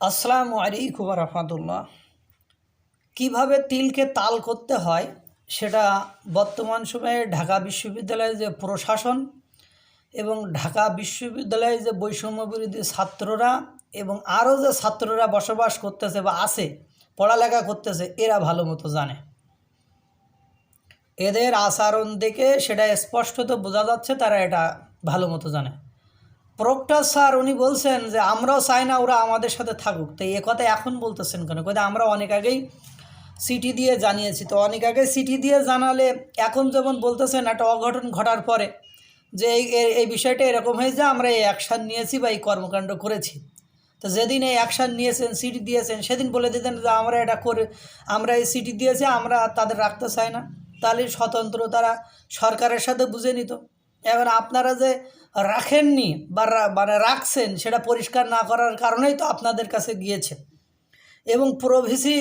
আসসালামু আলাইকুম রহমতুল্লাহ। কীভাবে তিলকে তাল করতে হয় সেটা বর্তমান সময়ে ঢাকা বিশ্ববিদ্যালয়ের যে প্রশাসন এবং ঢাকা বিশ্ববিদ্যালয়ে যে বৈষম্য বিরোধী ছাত্ররা এবং আরও যে ছাত্ররা বসবাস করতেছে বা আছে, পড়ালেখা করতেছে, এরা ভালো মতো জানে। এদের আচরণ দেখে সেটা স্পষ্টত বোঝা যাচ্ছে, তারা এটা ভালো মতো জানে। প্রক্টর স্যার, উনি বলছেন যে, আমরাও চাই না ওরা আমাদের সাথে থাকুক। তো এ কথা এখন বলতেছেন কেন? কথা আমরা অনেক আগেই সিটি দিয়ে জানিয়েছি। তো অনেক আগে সিটি দিয়ে জানালে এখন যেমন বলতেছেন একটা অঘটন ঘটার পরে যে, এই, এই- এই বিষয়টা এরকম হয়েছে আমরা এই অ্যাকশান নিয়েছি বা এই কর্মকাণ্ড করেছি। তো যেদিন এই অ্যাকশান নিয়েছেন সিটি দিয়েছেন, সেদিন বলে দিতেন যে, আমরা এটা করে, আমরা এই সিটি দিয়েছি, আমরা তাদের রাখতে চাই না। তাহলে স্বতন্ত্র তারা সরকারের সাথে বুঝে নিত। এবার আপনারা যে রাখেননি বা মানে রাখছেন সেটা পরিষ্কার না করার কারণেই তো আপনাদের কাছে গিয়েছে। এবং প্রভিসি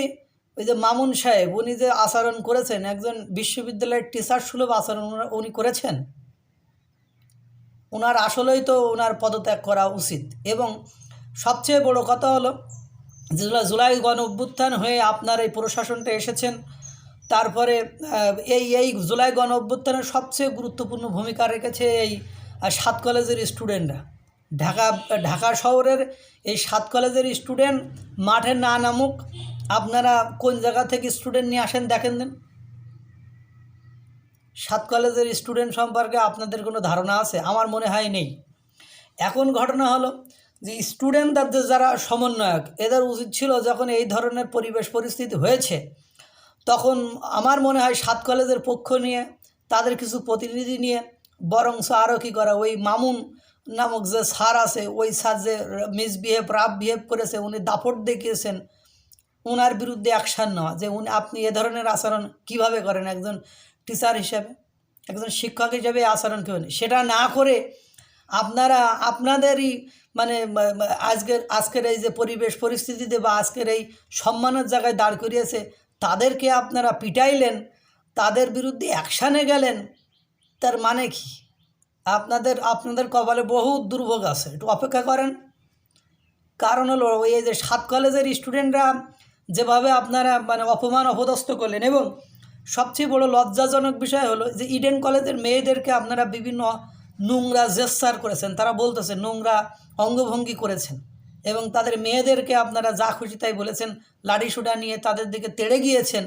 ওই যে মামুন সাহেব, উনি যে আচরণ করেছেন, একজন বিশ্ববিদ্যালয়ের টিচার সুলভ আচরণ উনি করেছেন? ওনার আসলেই তো ওনার পদত্যাগ করা উচিত। এবং সবচেয়ে বড় কথা হলো জুলাই গণ অভ্যুত্থান হয়ে আপনার এই প্রশাসনটা এসেছেন তারপরে এই এই জুলাই গণ অভ্যুত্থানের সবচেয়ে গুরুত্বপূর্ণ ভূমিকা রেখেছে এই সাত কলেজের স্টুডেন্টরা। ঢাকা ঢাকা শহরের এই সাত কলেজের স্টুডেন্ট মাঠে না নামুক, আপনারা কোন জায়গা থেকে স্টুডেন্ট নিয়ে আসেন দেখেন দেন। সাত কলেজের স্টুডেন্ট সম্পর্কে আপনাদের কোনো ধারণা আছে? আমার মনে হয় নেই। এখন ঘটনা হলো যে স্টুডেন্টদের যারা সমন্বয়ক, এদের উচিত ছিল যখন এই ধরনের পরিবেশ পরিস্থিতি হয়েছে তখন আমার মনে হয় সাত কলেজের পক্ষ নিয়ে, তাদের কিছু প্রতিনিধি নিয়ে, বরংস আরও কী করা, ওই মামুন নামক যে স্যার আছে, ওই স্যার যে মিসবিহেভ রাফ বিহেভ করেছে, উনি দাপট দেখিয়েছেন ওনার বিরুদ্ধে অ্যাকশান নেওয়া, যে উনি, আপনি এ ধরনের আচরণ কীভাবে করেন? একজন টিচার হিসেবে, একজন শিক্ষক হিসেবে আচরণ কীভাবে সেটা না করে আপনারা, আপনাদেরই মানে আজকের আজকের এই যে পরিবেশ পরিস্থিতিতে বা আজকের এই সম্মানের জায়গায় দাঁড় করিয়েছে তাদেরকে আপনারা পিটাইলেন, তাদের বিরুদ্ধে অ্যাকশানে গেলেন, তার মানে কি? আপনাদের আপনাদের কপালে বহু দুর্ভোগ আছে, একটু অপেক্ষা করেন। কারণ হলো ওই যে সাত কলেজের স্টুডেন্টরা যেভাবে আপনারা মানে অপমান অপদস্থ করলেন এবং সবচেয়ে বড় লজ্জাজনক বিষয় হলো যে ইডেন কলেজের মেয়েদেরকে আপনারা বিভিন্ন নোংরা জেসার করেছেন, তারা বলতেছে নোংরা অঙ্গভঙ্গি করেছেন। এবং তাদের মেয়েদেরকে আপনারা যা খুশি তাই বলেছেন লাঠি সুটা নিয়ে তাদের দিকে তেড়ে গিয়েছেন,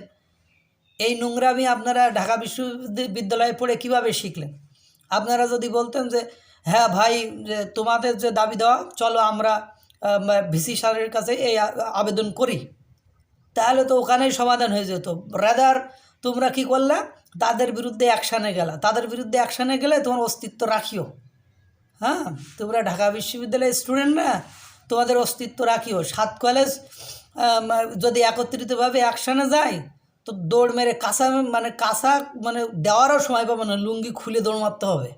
এই নোংরামি আপনারা ঢাকা বিশ্ববিদ্যালয়ে পড়ে কীভাবে শিখলেন? আপনারা যদি বলতেন যে হ্যাঁ ভাই তোমাদের যে দাবি দেওয়া, চলো আমরা ভিসি সারের কাছে এই আবেদন করি। তাহলে তো ওখানেই সমাধান হয়ে যেত। রাদার তোমরা কি করলে? তাদের বিরুদ্ধে অ্যাকশানে গেলা। তাদের বিরুদ্ধে অ্যাকশানে গেলে তোমার অস্তিত্ব রাখিও। হ্যাঁ তোমরা ঢাকা বিশ্ববিদ্যালয়ের স্টুডেন্ট না তোমাদের অস্তিত্ব রাখিও। সাত কলেজ যদি একত্রিতভাবে অ্যাকশানে যায়, তো দৌড় মেরে কাঁচা মানে কাঁচা মানে দেওয়ারও সময় পাবে না, লুঙ্গি খুলে দৌড় মারতে হবে।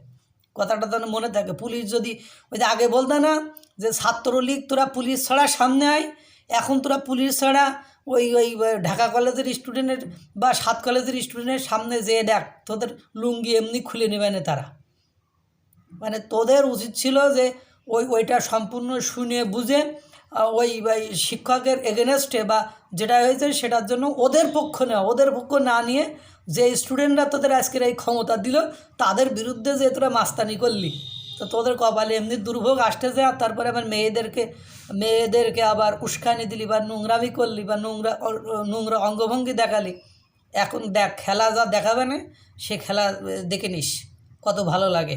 কথাটা যেন মনে থাকে, পুলিশ যদি, ওই যে আগে বলতো না, যে ছাত্রলীগ তোরা পুলিশ ছাড়া সামনে আয়, এখন তোরা পুলিশ ছাড়া ওই ওই ঢাকা কলেজের স্টুডেন্টের বা সাত কলেজের স্টুডেন্টের সামনে যেয়ে দেখ, তোদের লুঙ্গি এমনি খুলে নেবে না তারা। মানে তোদের উচিত ছিল যে ওই ওইটা সম্পূর্ণ শুনে বুঝে ওই শিক্ষকের এগেনস্টে বা যেটা হয়েছে সেটার জন্য ওদের পক্ষ নেওয়া, ওদের পক্ষ না নিয়ে যে স্টুডেন্টরা তোদের আজকের এই ক্ষমতা দিল, তাদের বিরুদ্ধে যে তোরা মাস্তানি করলি। তো তোদের কপালে এমনি দুর্ভোগ আসতেছে আর তারপরে আবার মেয়েদেরকে মেয়েদেরকে আবার উস্কানি দিলি বা নোংরামি করলি বা নোংরা নোংরা অঙ্গভঙ্গি দেখালি। এখন দেখ, খেলা যা দেখাবে না, সে খেলা দেখে নিস, কত ভালো লাগে।